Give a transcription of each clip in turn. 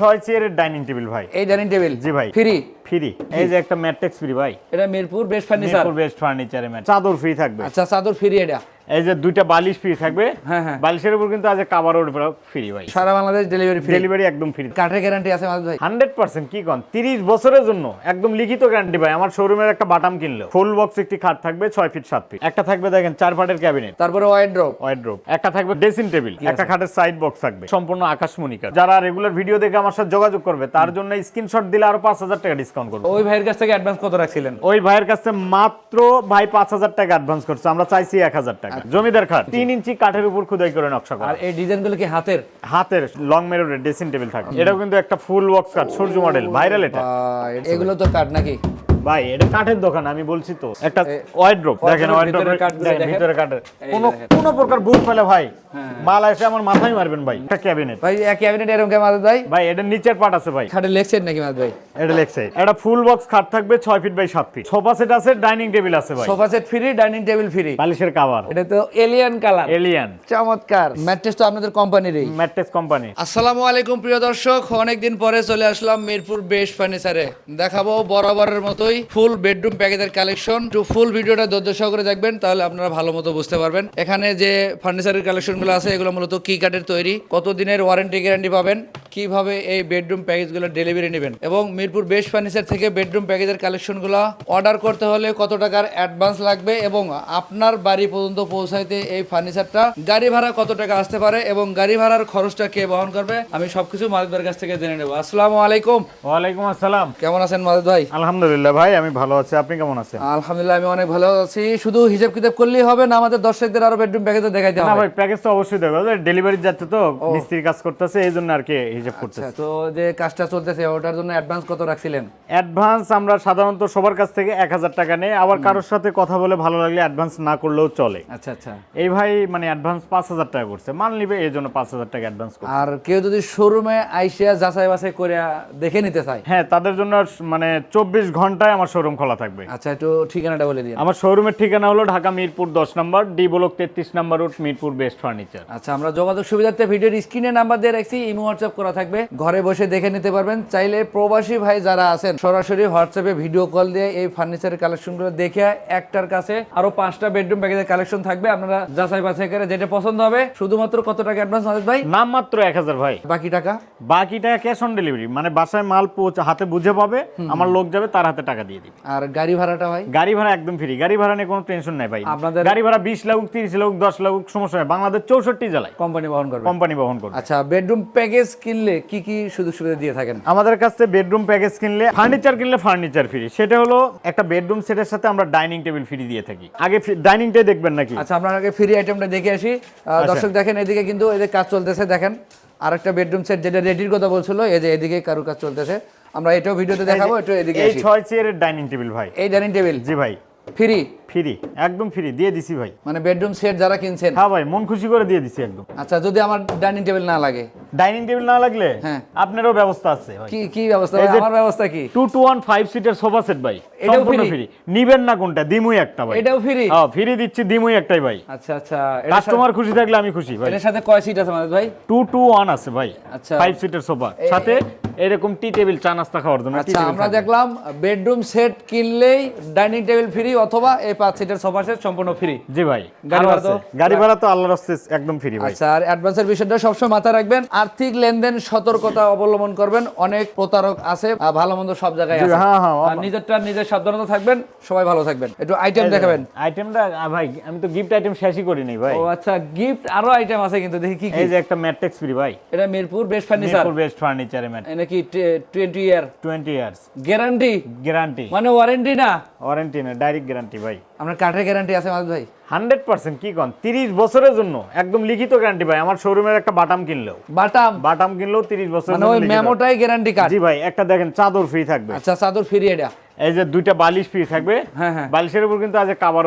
ছয় চেয়ারের dining table ভাই। এই ডাইনিং টেবিল জি ভাই। ফ্রি ফ্রি এই যে একটা ম্যাট্রিক্স ফ্রি ভাই। এটা Mirpur best furniture Mirpur best ফার্নিচারে mat চাদর ফ্রি থাকবে? আচ্ছা চাদর ফ্রি এটা। এই যে দুইটা বালিশ ফ্রি থাকবে হ্যাঁ, হ্যাঁ। বালিশের উপর কিন্তু আজ কাভার ফ্রি ভাই। সারা বাংলাদেশ ডেলিভারি ফ্রি ডেলিভারি একদম ফ্রি কাঠের গ্যারান্টি আছে মাদুদ ভাই? হান্ড্রেড পার্সেন্ট কি কন? তিরিশ বছরের জন্য একদম লিখিত গ্যারান্টি ভাই। আমার শোরুমের একটা বাটাম কিনলো। ফুল বক্স একটি খাট থাকবে ছয় ফিট সাত ফিট একটা থাকবে দেখেন চার ফাটের ক্যাবিনেট তারপরে ওয়াইড্রপ ওয়াইড্রোপ একটা থাকবে ড্রেসিং টেবিল একটা খাটের সাইড বক্স থাকবে। সম্পূর্ণ আকাশমণিকা যারা রেগুলার ভিডিও দেখে আমার সাথে যোগাযোগ করবে তার জন্য স্ক্রিনশট দিলে আরও পাঁচ হাজার টাকা ডিসকাউন্ট করব। ওই ভাইয়ের কাছ থেকে অ্যাডভান্স কত রাখছিলেন? ওই ভাইয়ের কাছে মাত্র ভাই পাঁচ হাজার টাকা অ্যাডভান্স করছে। আমরা চাইছি এক হাজার টাকা। জমিদার খাট। তিন ইঞ্চি কাঠের উপর খুদাই করে নকশা করা। আর এই ডিজাইনগুলো কি হাতের? হাতের লং মেরোডের ড্রেসিং টেবিল থাকে। এটাও কিন্তু একটা full work cut Surya model viral এটা। এগুলো তো কাট নাকি? ভাই এটা কাঠের দোকান আমি বলছি তো। একটা ওয়াইড্রপ দেখেন wardrobe ওয়াইড্রোপ ভিতরে দেখেন। ভিতরে কাঠের। কোন কোনো হ্যাঁ। কোনো প্রকার বুট ফেলে ভাই মাল এসে আমার মাথায় মারবেন ভাই। একটা ক্যাবিনেট ভাই এক ক্যাবিনেট এরকম কে ভাই? ভাই এটা নিচের পার্ট আছে ভাই। খাটে লেগ সাইড নাকি ভাই? এটা লেগ সাইড এটা ফুল বক্স খাট থাকবে ছয় ফিট বাই সাত ফিট সোফা সেট আছে ডাইনিং টেবিল আছে ভাই। Sofa set free dining table free বালিশের কাভার এটা তো এলিয়ান কালার এলিয়ান চমৎকার। ম্যাট্রেস তো আপনাদের কোম্পানিরই ম্যাট্রেস কোম্পানি আসসালামু আলাইকুম প্রিয় দর্শক। অনেকদিন পরে চলে আসলাম মিরপুর বেস্ট ফার্নিচারে দেখাবো বরাবরের মতোই ফুল বেডরুম প্যাকেজের কালেকশন টু ফুল ভিডিওটা ধৈর্য সহকারে দেখবেন তাহলে আপনারা ভালো মতো বুঝতে পারবেন। এখানে যে ফার্নিচারের কালেকশনগুলো আছে এগুলো মূলত কি কাঠের তৈরি। কত দিনের ওয়ারেন্টি গ্যারান্টি পাবেন? কীভাবে এই বেডরুম প্যাকেজগুলো ডেলিভারি নেবেন? এবং মিরপুর বেস্ট ফার্নিচার থেকে বেডরুম প্যাকেজের কালেকশনগুলো অর্ডার করতে হলে কত টাকার অ্যাডভান্স লাগবে? এবং আপনার বাড়ি পর্যন্ত পৌঁছাইতে এই ফার্নিচারটা গাড়ি ভাড়া কত টাকা আসতে পারে? এবং গাড়ি ভাড়ার খরচটা কে বহন করবে? আমি সবকিছু মালিকদের কাছ থেকে জেনে নেব। আসসালামু আলাইকুম। ওয়ালাইকুম আসসালাম। কেমন আছেন মালিক ভাই? আলহামদুলিল্লাহ ভাই আমি ভালো আছি। আপনি কেমন আছেন? আলহামদুলিল্লাহ আমি অনেক ভালো আছি। শুধু হিসাব কিতাব করলেই হবে না আমাদের দর্শকদের আরও বেডরুম প্যাকেজ দেখাইতে হবে। ভাই প্যাকেজ তো অবশ্যই দেবো ডেলিভারি যাচ্ছে তো মিস্ত্রি কাজ করতেছে এই জন্য আর কি হিসাব করতেছে। আচ্ছা, তো যে কাজটা চলতেছে ওটার জন্য অ্যাডভান্স কত রাখছিলেন? অ্যাডভান্স আমরা সাধারণত সবার কাছ থেকে এক হাজার টাকা নেই আবার কারোর সাথে কথা বলে ভালো লাগলে অ্যাডভান্স না করলেও চলে। আচ্ছা আচ্ছা। এই ভাই মানে অ্যাডভান্স পাঁচ হাজার টাকা করছে মান নিবে এই জন্য পাঁচ হাজার টাকা অ্যাডভান্স করছে। আর কেউ যদি শোরুমে আইসিয়া যাচাই বাছাই করে দেখে নিতে চায়? হ্যাঁ তাদের জন্য মানে চব্বিশ ঘন্টায় আমার শোরুম খোলা থাকবে। আচ্ছা একটু ঠিকানাটা বলে দিন আমার শোরুমের ঠিকানা হলো ঢাকা মিরপুর দশ নম্বর ডি ব্লক তেত্রিশ নম্বর রুট মিরপুর বেস্ট ফার্নিচার আচ্ছা আমরা যোগাযোগ সুবিধার্থে ভিডিওর স্ক্রিনে নাম্বার দিয়ে রাখছি ইমো হোয়াটসঅ্যাপ করা থাকবে। ঘরে বসে দেখে নিতে পারবেন। চাইলে প্রবাসী ভাই যারা আছেন সরাসরি হোয়াটসঅ্যাপে ভিডিও কল দিয়ে এই ফার্নিচারের কালেকশনগুলো দেখে একটার কাছে আরও পাঁচটা বেডরুম প্যাকেজের কালেকশন থাকবে। আপনারা যাচাই বাছাই করে যেটা পছন্দ হবে শুধুমাত্র কত টাকা অ্যাডভান্স আমাদের ভাই? নাম মাত্র এক হাজার ভাই। বাকি টাকা? বাকি টাকা ক্যাশ অন ডেলিভারি মানে বাসায় মাল পৌঁছে হাতে বুঝে পাবে আমার লোক যাবে তার হাতে টাকা দিয়ে দিবে। আর গাড়ি ভাড়াটা ভাই? গাড়ি ভাড়া একদম ফ্রি গাড়ি ভাড়া নিয়ে কোনো টেনশন নাই ভাই। আপনাদের- গাড়ি ভাড়া বিশ লাখ তিরিশ লাখ দশ লাখ সমস্যা নাই। বাংলাদেশ চৌষট্টি জেলায়। কোম্পানি বহন করবে। কোম্পানি বহন করবে। আচ্ছা বেডরুম প্যাকেজ কিনলে কি কি সুযোগ সুবিধা দিয়ে থাকেন? আমাদের কাছে বেডরুম প্যাকেজ কিনলে ফার্নিচার কিনলে ফার্নিচার ফ্রি সেটা হলো একটা বেডরুম সেটের সাথে আমরা ডাইনিং টেবিল ফ্রি দিয়ে থাকি। আগে ডাইনিং ডাইনিংটাই দেখবেন নাকি? আচ্ছা আপনার আগে ফ্রি আইটেমটা দেখে আসি। দর্শক দেখেন এদিকে কিন্তু এদের কাজ চলতেছে দেখেন। আরেকটা বেডরুম সেট যেটা রেডির কথা বলছিল এই যে এদিকে কারু কাজ চলতেছে। আমরা এটাও ভিডিওতে দেখাবো একটু এদিকে এই ছয় চেয়ারের ডাইনিং টেবিল ভাই। এই ডাইনিং টেবিল জি ভাই। ফ্রি ফ্রি একদম ফ্রি দিয়ে দিছি ভাই। মানে বেডরুম সেট যারা কিনছেন। হ্যাঁ ভাই মন খুশি করে দিয়ে দিছি একদম। আচ্ছা যদি আমার ডাইনিং টেবিল না লাগে? ডাইনিং টেবিল না লাগলে হ্যাঁ। আপনারও ব্যবস্থা আছে ভাই। কি কি ব্যবস্থা আমার ব্যবস্থা কি? টু টু ওয়ান ফাইভ সিটের সোফা সেট ভাই এটাও ফ্রি নিবেন না কোনটা? দিমুই একটা ভাই। এটাও ফ্রি হ্যাঁ ফ্রি দিচ্ছি দিমুই একটাই ভাই। আচ্ছা আচ্ছা কাস্টমার খুশি থাকলে আমি খুশি ভাই। এটার সাথে কয় সিট আছে আমাদের ভাই? টু টু ওয়ান আছে ভাই। আচ্ছা। ফাইভ সিটের সোফা সাথে এরকম টি টেবিল চা নাস্তা খাওয়ার জন্য আচ্ছা আমরা দেখলাম বেডরুম সেট কিনলেই ডাইনিং টেবিল ফ্রি অথবা এই পাঁচ সিটের সোফা সেট সম্পূর্ণ ফ্রি জি ভাই গাড়ি ভাড়া তো? গাড়ি ভাড়া তো আল্লাহর রাস্তে একদম ফ্রি ভাই। আচ্ছা আর অ্যাডভান্সের বিষয়টা সবসময় মাথায় রাখবেন। আর্থিক লেনদেন সতর্কতা অবলম্বন করবেন। অনেক প্রতারক আছে ভালো মন্দ সব জায়গায় আছে। হ্যাঁ, হ্যাঁ, আর নিজেরটা নিজের সাবধানতা থাকবেন সবাই ভালো থাকবেন। একটু আইটেম দেখাবেন। আইটেমটা ভাই আমি তো গিফট আইটেম শেষই করি নাই ভাই। ও আচ্ছা গিফট আরও আইটেম আছে কিন্তু দেখি কি কি। এই যে একটা ম্যাট্রিক্স ফ্রি ভাই। এটা Mirpur best furniture Mirpur best ফার্নিচারে mat এনে কি twenty year twenty years guarantee guarantee মানে ওয়ারেন্টি না? ওয়ারেন্টি না ডাইরেক্ট গ্যারান্টি ভাই। আপনার কাঠের গ্যারান্টি আছে মাদুদ ভাই? হান্ড্রেড পার্সেন্ট কি কন? তিরিশ বছরের জন্য একদম লিখিত গ্যারান্টি ভাই। আমার শোরুমের একটা বাটাম কিনলেও। বাটাম? বাটাম কিনলেও তিরিশ বছর মানে ওই মেমোটাই গ্যারান্টি কার্ড জি ভাই একটা দেখেন চাদর ফ্রি থাকবে। আচ্ছা চাদর ফ্রি এটা। এই যে দুইটা বালিশ ফ্রি থাকবে। হ্যাঁ হ্যাঁ। বালিশের উপর কিন্তু আজ কাবার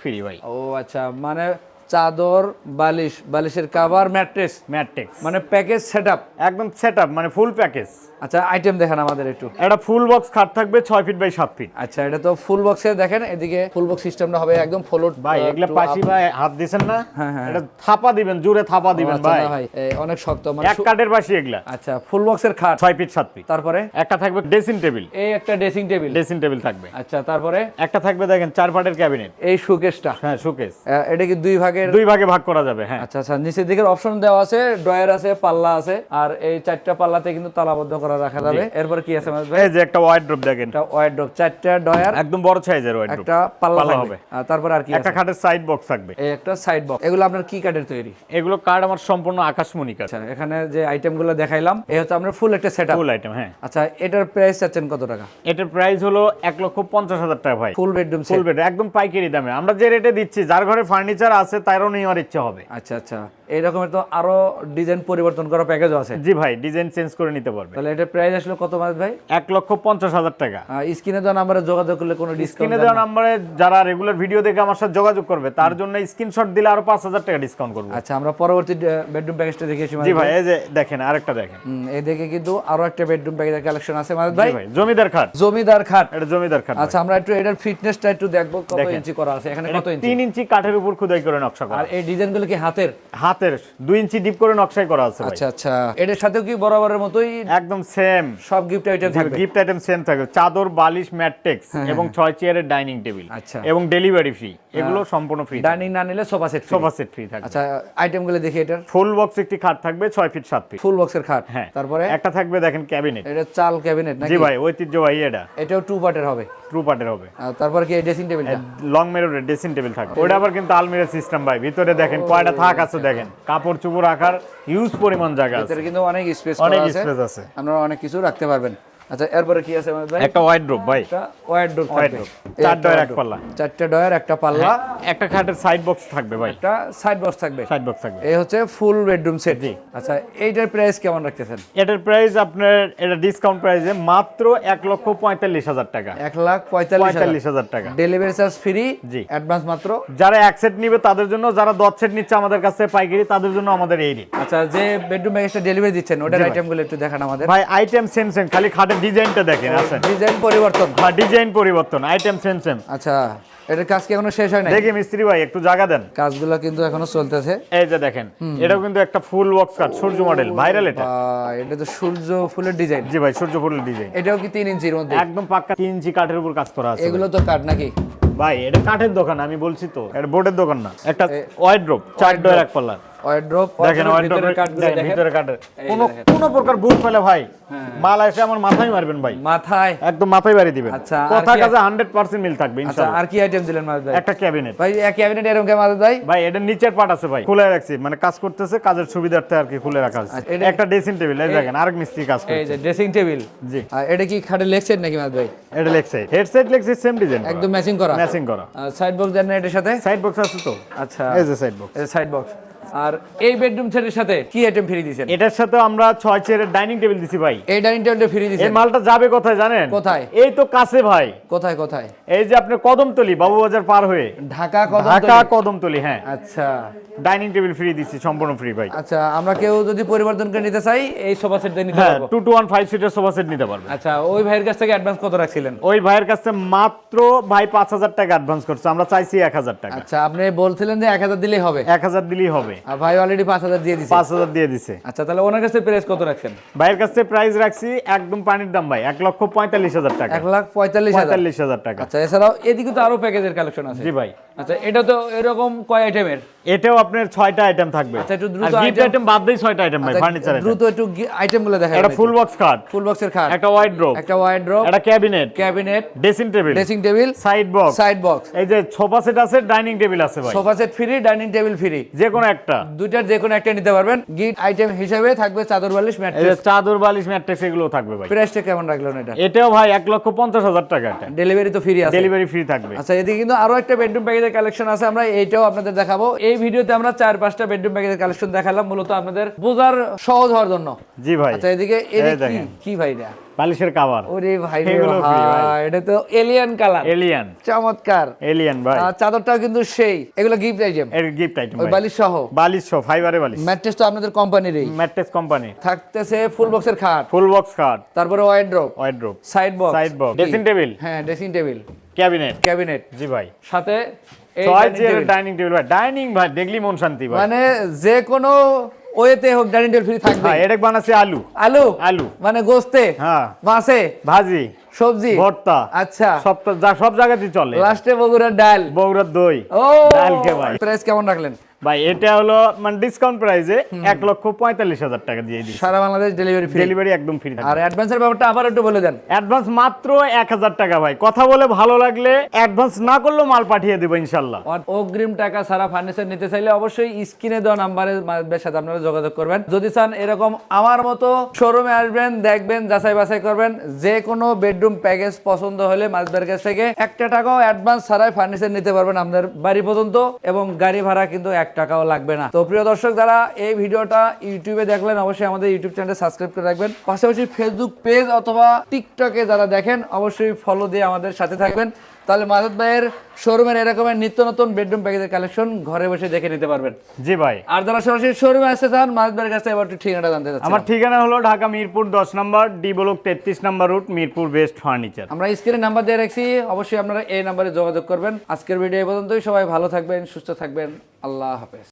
ফ্রি ভাই। ও আচ্ছা মানে চাদর বালিশ বালিশের কাভার ম্যাট্রেস ম্যাট্রেস মানে প্যাকেজ সেটআপ একদম সেট আপ মানে ফুল প্যাকেজ আচ্ছা আইটেম দেখেন আমাদের একটু। একটা ফুল বক্স খাট থাকবে ছয় ফিট বাই সাত ফিট আচ্ছা এটা তো ফুল বক্সে দেখেন এদিকে ফুল বক্স সিস্টেমটা হবে একদম ফ্লোট ভাই এগুলা পাশি ভাই হাত দিছেন না? হ্যাঁ, হ্যাঁ। এটা থাপা দিবেন জোরে থাপা দিবেন ভাই। ভাই এ, অনেক শক্ত মানে এক কাঠের পাশি এগুলা। আচ্ছা ফুল বক্সের খাট। ছয় ফিট সাত ফিট তারপরে? একটা থাকবে ড্রেসিং টেবিল এই একটা ড্রেসিং টেবিল ড্রেসিং টেবিল থাকবে। আচ্ছা তারপরে? একটা থাকবে দেখেন চার পাটের ক্যাবিনেট এই শোকেসটা হ্যাঁ শোকেস এটা কি দুই ভাগের? দুই ভাগে ভাগ করা যাবে হ্যাঁ। আচ্ছা আচ্ছা নিচের দিকের অপশন দেওয়া আছে ড্রয়ার আছে পাল্লা আছে আর এই চারটা পাল্লাতে কিন্তু তালাবদ্ধ করা রাখা যাবে। এরপর কি আছে ভাই? এই যে একটা ওয়াইড্রপ দেখেন। একটা ওয়াইড্রপ চারটা ড্রয়ার একদম বড় সাইজের ওয়াইড্রপ একটা পাল্লা হবে। তারপর আর কি একটা খাটের সাইড বক্স থাকবে। এই একটা সাইড বক্স এগুলো আপনার কি কাঠের তৈরি? এগুলো কার্ড আমার সম্পূর্ণ আকাশমণি কাঠ। আচ্ছা এখানে যে আইটেমগুলো দেখাইলাম এই হচ্ছে আপনার ফুল একটা সেটআপ ফুল আইটেম হ্যাঁ। আচ্ছা এটার প্রাইস চাচ্ছেন কত টাকা? এটার প্রাইস হলো এক লক্ষ পঞ্চাশ হাজার টাকা ভাই। ফুল বেডরুম ফুল বেড একদম পাইকারি দামে। আমরা যে রেটে দিচ্ছি যার ঘরে ফার্নিচার আছে তারও নেওয়ার ইচ্ছে হবে। আচ্ছা আচ্ছা। এই রকমের তো আরও ডিজাইন পরিবর্তন করা প্যাকেজও আছে? জি ভাই ডিজাইন চেঞ্জ করে নিতে পারবে। তাহলে এটার প্রাইস আসলে কত মাস ভাই? এক লক্ষ পঞ্চাশ হাজার টাকা। স্ক্রিনে দেওয়া নাম্বারে যোগাযোগ করলে কোনো স্ক্রিনে দেওয়া নাম্বারে যারা রেগুলার ভিডিও দেখে আমার সাথে যোগাযোগ করবে তার জন্য স্ক্রিনশট দিলে আরও পাঁচ হাজার টাকা ডিসকাউন্ট করব। আচ্ছা আমরা পরবর্তী বেডরুম প্যাকেজটা দেখেছি জি ভাই। এই যে দেখেন আরেকটা দেখেন। এই দেখে কিন্তু আরও একটা বেডরুম প্যাকেজের কালেকশন আছে মাঝে ভাই। জমিদার খাট। জমিদার খাট। এটা জমিদার খাট আচ্ছা আমরা একটু এটার ফিটনেসটা একটু দেখব কত ইঞ্চি করা আছে এখানে কত ইঞ্চি? তিন ইঞ্চি কাঠের উপর খোদাই করে নকশা করা আর এই ডিজাইনগুলো কি হাতের? হাতের দুই ইঞ্চি ডিপ করে নকশাই করা আছে আচ্ছা আচ্ছা। এটার সাথেও কি বরাবরের মতোই একদম সেম। সব গিফট আইটেম থাকবে। গিফট আইটেম সেম থাকবে। চাদর বালিশ ম্যাট্রিক্স এবং ছয় চেয়ারের ডাইনিং টেবিল আচ্ছা। এবং ডেলিভারি ফ্রি এগুলো সম্পূর্ণ ফ্রি ডাইনিং না নিলে sofa set sofa set free থাকবে। আচ্ছা আইটেমগুলো দেখি এটার। ফুল বক্স একটি খাট থাকবে ফিট ফিট ফুল বক্সের খাট। হ্যাঁ। তারপরে? একটা থাকবে দেখেন ক্যাবিনেট এটা চাল ক্যাবিনেট নাকি? জি ভাই ঐতিহ্যবাহী এটা। এটাও টু পার্টের হবে। ট্রু পার্টের হবে। তারপর কি ড্রেসিং টেবিলটা লং মেরোর ড্রেসিং টেবিল থাকবে। ওটা আবার কিন্তু আলমিরা সিস্টেম ভাই। ভিতরে দেখেন কয়টা থাক আছে দেখেন। কাপড় চুপড় রাখার ইউজ পরিমাণ জায়গা আছে। কিন্তু অনেক স্পেস অনেক আছে। স্পেস আছে। আপনারা অনেক কিছু রাখতে পারবেন। আচ্ছা এরপরে কি আছে? আমাদের ভাই একটা ওয়াইড ড্রপ ভাই। একটা ওয়াইড। চার ডয়ার এক পাল্লা। চারটা ডয়ার একটা পাল্লা। একটা খাটের সাইড বক্স থাকবে ভাই। একটা সাইড বক্স থাকবে। সাইড বক্স থাকবে। এই হচ্ছে ফুল বেডরুম সেট আচ্ছা এইটার প্রাইস কেমন রাখতেছেন? এটার প্রাইস আপনার এটা ডিসকাউন্ট প্রাইসে মাত্র এক লক্ষ পঁয়তাল্লিশ হাজার টাকা। এক লাখ পঁয়তাল্লিশ হাজার। টাকা। ডেলিভারি চার্জ ফ্রি জি। অ্যাডভান্স মাত্র। যারা এক সেট নিবে তাদের জন্য যারা দশ সেট নিচ্ছে আমাদের কাছে পাইকারি তাদের জন্য আমাদের এই রেট আচ্ছা যে বেডরুম প্যাকেজটা ডেলিভারি দিচ্ছেন ওটার। আইটেমগুলো একটু দেখান আমাদের। ভাই আইটেম সেম সেম খালি খাটের ডিজাইনটা দেখেন আসেন। ডিজাইন পরিবর্তন। বা ডিজাইন পরিবর্তন আইটেম সেম সেম আচ্ছা এটার কাজ কি এখনও শেষ হয় নাই? দেখি মিস্ত্রি ভাই একটু জায়গা দেন। কাজগুলো কিন্তু এখনও চলতেছে। এই যে দেখেন এটাও কিন্তু একটা full box cut Surya model viral এটা। এটা তো সূর্য ফুলের ডিজাইন। জি ভাই সূর্য ফুলের ডিজাইন। এটাও কি তিন ইঞ্চির মধ্যে? একদম পাক্কা তিন ইঞ্চি কাঠের উপর কাজ করা আছে এগুলো তো কাঠ নাকি? ভাই এটা কাঠের দোকান আমি বলছি তো এটা বোর্ডের দোকান না একটা ওয়াইড্রোপ চার ডোর এক পাল্লার। ওয়ার্ড্রপ দেখেন ওয়াইড্রোপের দেখেন ভিতরে কাঠের। এই কোনো প্রকার বুট পেলে ভাই মাল এসে আমার মাথায় মারবেন ভাই। মাথায়? একদম মাথায় বাড়ি দিবেন। আচ্ছা, কথা মিল থাকবে আচ্ছা ইনশাআল্লাহ। আর কি আইটেম দিলেন মাঝে ভাই? একটা ক্যাবিনেট। ভাই এক ক্যাবিনেট এরকম কে মাঝে ভাই? ভাই এটা নিচের পার্ট আছে ভাই খুলে রাখছি। মানে কাজ করতেছে কাজের সুবিধার্থে আর কি খুলে রাখা আছে। আচ্ছা, একটা ড্রেসিং টেবিল এই দেখেন আরেক মিস্ত্রি কাজ এই যে ড্রেসিং টেবিল জি। আর এটা কি খাটে লেগ সেট নাকি মাঝে ভাই? এটা leg side head leg side same design একদম ম্যাচিং করা। ম্যাচিং করা। সাইড বক্স দেন না এটার সাথে? সাইড বক্স আছে তো? আচ্ছা। এই যে সাইড বক্স এই সাইড বক্স আর এই বেডরুম সেটের সাথে কি আইটেম ফ্রি দিয়েছেন? এটার সাথে আমরা ছয় চেয়ারের ডাইনিং টেবিল দিছি ভাই। এই ডাইনিং টেবিলটা ফ্রি এই মালটা যাবে কোথায় জানেন? কোথায়? এই তো কাছে ভাই। কোথায় কোথায়? এই যে আপনি কদমতলি বাবুবাজার পার হয়ে। ঢাকা ঢাকা কদমতলি হ্যাঁ। আচ্ছা। ডাইনিং টেবিল ফ্রি দিছি সম্পূর্ণ ফ্রি ভাই। আচ্ছা আমরা কেউ যদি পরিবর্তন করে নিতে চাই এই সোফা সেট নিতে হ্যাঁ পারব? টু সিটার সোফা সেট নিতে পারবে। আচ্ছা ওই ভাইয়ের কাছ থেকে অ্যাডভান্স কত রাখছিলেন? ওই ভাইয়ের কাছে মাত্র ভাই পাঁচ হাজার টাকা অ্যাডভান্স করছে আমরা চাইছি এক হাজার টাকা। আচ্ছা আপনি বলছিলেন যে এক হাজার দিলেই হবে। এক হাজার দিলেই হবে। আর ভাই অলরেডি পাঁচ হাজার দিয়ে দিচ্ছে পাঁচ হাজার দিয়ে দিছে। আচ্ছা তাহলে ওনার কাছে প্রাইস কত রাখছেন? ভাইয়ের কাছে প্রাইস রাখছি একদম পানির দাম ভাই এক লক্ষ পঁয়তাল্লিশ হাজার টাকা। এক লাখ পঁয়তাল্লিশ হাজার। হাজার টাকা। আচ্ছা এছাড়াও এদিকে তো আরও প্যাকেজের কালেকশন আছে। জি ভাই। আচ্ছা এটা তো এরকম কয় আইটেমের এটাও আপনার ছয়টা আইটেম থাকবে। আচ্ছা, একটু দ্রুত গিফট আইটেম বাদ আইটেম ভাই ফার্নিচার দ্রুত একটু আইটেমগুলো দেখা একটা ফুল বক্স খাট ফুল বক্সের খাট একটা ওয়াইড্রোপ একটা ওয়াইড্রোপ একটা cabinet cabinet dressing table dressing table side box side box এই যে সোফা সেট আছে ডাইনিং টেবিল আছে ভাই। Sofa set free dining table free যে কোনো একটা। দুইটার যে কোনো একটা নিতে পারবেন। গিফট আইটেম হিসেবে থাকবে চাদর বালিশ এই চাদর বালিশ ম্যাট্রেস এগুলো থাকবে ভাই। প্রাইসটা কেমন রাখলেন এটা? এটাও ভাই এক লক্ষ পঞ্চাশ হাজার টাকা এটা। ডেলিভারি তো ফ্রি আছে। ডেলিভারি ফ্রি থাকবে। আচ্ছা এদিকে কিন্তু আরও একটা বেডরুম প্যাকেজের কালেকশন আছে আমরা এইটাও আপনাদের দেখাবো। এই ভিডিওতে আমরা চার পাঁচটা বেডরুম প্যাকেজের কালেকশন দেখালাম মূলত আপনাদের বোঝার সহজ হওয়ার জন্য। জি ভাই। আচ্ছা এদিকে এদিকে কি? দেখেন। কি বালিশের কাভার ওরে ভাই এটা তো এলিয়ান কালার এলিয়ান চমৎকার। এলিয়ান ভাই। চাদরটাও কিন্তু সেই। এগুলো গিফট আইটেম এর গিফট আইটেম ওই বালিশ সহ। বালিশ সহ ফাইবারে বালিশ। ম্যাট্রেস তো আপনাদের কোম্পানিরই ম্যাট্রেস কোম্পানি থাকতেছে ফুল বক্সের খাট। ফুল বক্স খাট। তারপরে side box box, dressing table। হ্যাঁ ড্রেসিং টেবিল ক্যাবিনেট ক্যাবিনেট জি ভাই। সাথে ছয় dining চেয়ারের ডাইনিং টেবিল ভাই। ডাইনিং ভাই দেখলি মন শান্তি ভাই। মানে যে কোনো ওয়েতে হোক ডাইনিং টেবিল ফ্রি থাকবে। ভাই এটা বানাচ্ছে আলু। আলু? আলু। মানে গোস্তে? হ্যাঁ। মাছে? ভাজি। সবজি? ভর্তা। আচ্ছা। সব যা- সব জায়গাতেই চলে। লাস্টে বগুড়ার ডাল। বগুড়ার দই। ও! ডাল কে ভাই। প্রাইস কেমন রাখলেন? ভাই এটা হলো মানে ডিসকাউন্ট প্রাইসে এক লক্ষ পঁয়তাল্লিশ হাজার টাকা দিয়ে দিই সারা বাংলাদেশ ডেলিভারি ফ্রি ডেলিভারি একদম ফ্রি আর অ্যাডভান্সের ব্যাপারটা আবার একটু বলে দেন। অ্যাডভান্স মাত্র এক হাজার টাকা ভাই। কথা বলে ভালো লাগলে অ্যাডভান্স না করলেও মাল পাঠিয়ে দেবো ইনশাল্লাহ। অগ্রিম টাকা সারা ফার্নিচার নিতে চাইলে অবশ্যই স্ক্রিনে দেওয়া মাধ্যমের সাথে আপনারা যোগাযোগ করবেন। যদি চান এরকম আমার মতো শোরুমে আসবেন দেখবেন যাচাই বাছাই করবেন যে কোনো বেডরুম প্যাকেজ পছন্দ হলে মাছদের কাছ থেকে একটা টাকাও অ্যাডভান্স ছাড়াই ফার্নিচার নিতে পারবেন আপনাদের বাড়ি পর্যন্ত। এবং গাড়ি ভাড়া কিন্তু এক টাকাও লাগবে না। তো প্রিয় দর্শক, যারা এই ভিডিওটা ইউটিউবে দেখলেন, অবশ্যই আমাদের ইউটিউব চ্যানেল সাবস্ক্রাইব করে রাখবেন। পাশাপাশি ফেসবুক পেজ অথবা টিকটকে যারা দেখেন, অবশ্যই ফলো দিয়ে আমাদের সাথে থাকবেন। তাহলে মাজাদ ভাইয়ের শোরুমের এরকমের নিত্য নতুন বেডরুম প্যাকেজের কালেকশন ঘরে বসে দেখে নিতে পারবেন। জি ভাই। আর যারা সরাসরি শোরুমে আসতে চান মাজাদ ভাইয়ের কাছে এবার একটু ঠিকানাটা জানতে চাচ্ছি আমার ঠিকানা হলো ঢাকা মিরপুর দশ নম্বর ডি ব্লক তেত্রিশ নম্বর রুট মিরপুর বেস্ট ফার্নিচার। আমরা স্ক্রিনে নাম্বার দিয়ে রাখছি অবশ্যই আপনারা এই নাম্বারে যোগাযোগ করবেন। আজকের ভিডিও এই পর্যন্তই সবাই ভালো থাকবেন সুস্থ থাকবেন আল্লাহ হাফেজ।